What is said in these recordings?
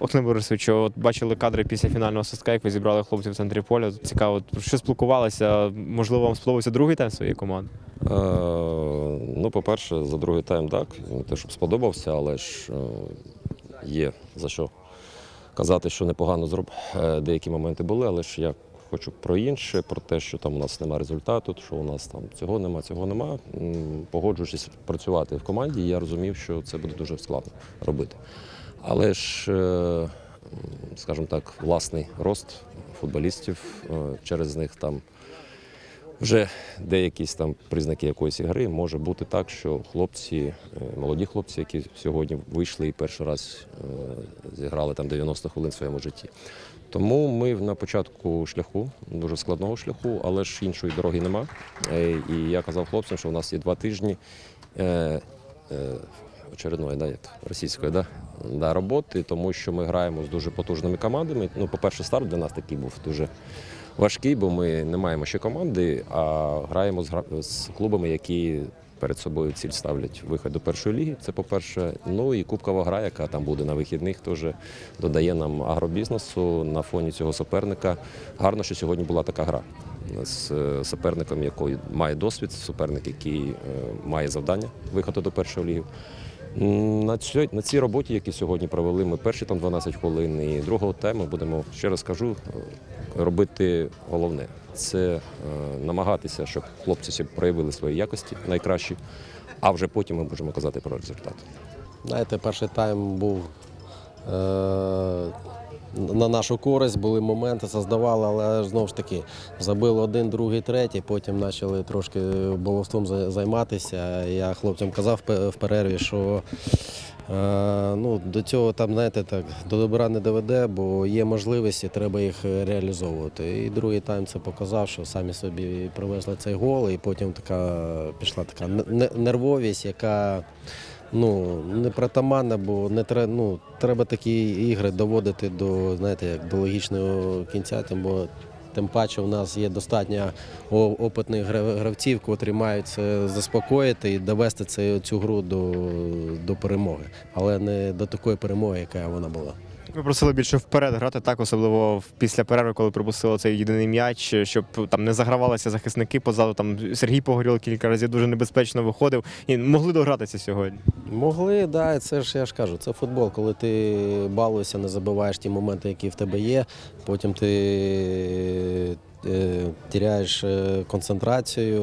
Олександр Борисович, от бачили кадри після фінального свистка, як ви зібрали хлопців в центрі поля. Цікаво, що спілкувалися? Можливо, вам сподобався другий тайм своєї команди? Е, ну, по-перше, за другий тайм так, не те, щоб сподобався, але ж е, є за що казати, що непогано зроб... е, деякі моменти були, але ж я хочу про інше, про те, що там у нас немає результату, що у нас там цього нема, цього нема. Погоджуючись працювати в команді, я розумів, що це буде дуже складно робити. Але ж, е, скажімо так, власний рост футболістів е, через них там вже деякі там признаки якоїсь гри може бути так, що хлопці, е, молоді хлопці, які сьогодні вийшли і перший раз зіграли там 90 хвилин в своєму житті. Тому ми на початку шляху, дуже складного шляху, але ж іншої дороги нема. І я казав хлопцям, що у нас є два тижні очередної, да, російської, да, да, роботи, тому що ми граємо з дуже потужними командами. Ну, по-перше, старт для нас такий був дуже важкий, бо ми не маємо ще команди, а граємо з, з клубами, які перед собою ціль ставлять вихід до першої ліги. Це по-перше. Ну і кубкова гра, яка там буде на вихідних, теж додає нам агробізнесу на фоні цього суперника. Гарно, що сьогодні була така гра з е, суперником, який має досвід, суперник, який е, має завдання виходу до першої ліги. На цій, на цій роботі, які сьогодні провели, ми перші там 12 хвилин і другого тему будемо, ще раз кажу, е, робити головне. Це е, намагатися, щоб хлопці проявили свої якості найкращі, а вже потім ми можемо казати про результат. Знаєте, перший тайм був е, на нашу користь, були моменти, создавали, але знову ж таки забили один, другий, третій, потім почали трошки баловством займатися. Я хлопцям казав в перерві, що е, ну, до цього там, знаєте, так, до добра не доведе, бо є можливості, треба їх реалізовувати. І другий тайм це показав, що самі собі привезли цей гол, і потім така пішла така нервовість, яка ну, не притаманна, бо не треба, ну, треба такі ігри доводити до, знаєте, як до логічного кінця, тим, бо тим паче у нас є достатньо опитних гравців, котрі мають заспокоїти і довести це, цю гру до, до перемоги, але не до такої перемоги, яка вона була. Ви просили більше вперед грати, так, особливо після перерви, коли пропустили цей єдиний м'яч, щоб там не загравалися захисники позаду. Там Сергій Погоріл кілька разів дуже небезпечно виходив і могли догратися сьогодні. Могли, да, це ж я ж кажу, це футбол. Коли ти балуєшся, не забиваєш ті моменти, які в тебе є, потім ти е, тіряєш е, концентрацію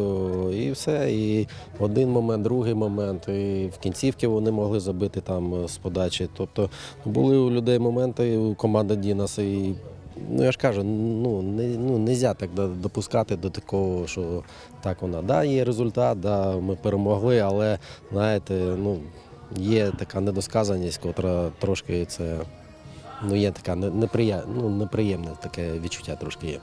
і все. І один момент, другий момент. І в кінцівки вони могли забити там е, з подачі. Тобто були у людей моменти, у команди Дінас і. Ну, я ж кажу, ну не ну, нельзя так допускати до такого, що так вона. Да, є результат, да, ми перемогли, але знаєте, ну є така недосказаність, котра трошки це ну є така не- неприя... ну, неприємне таке відчуття трошки є.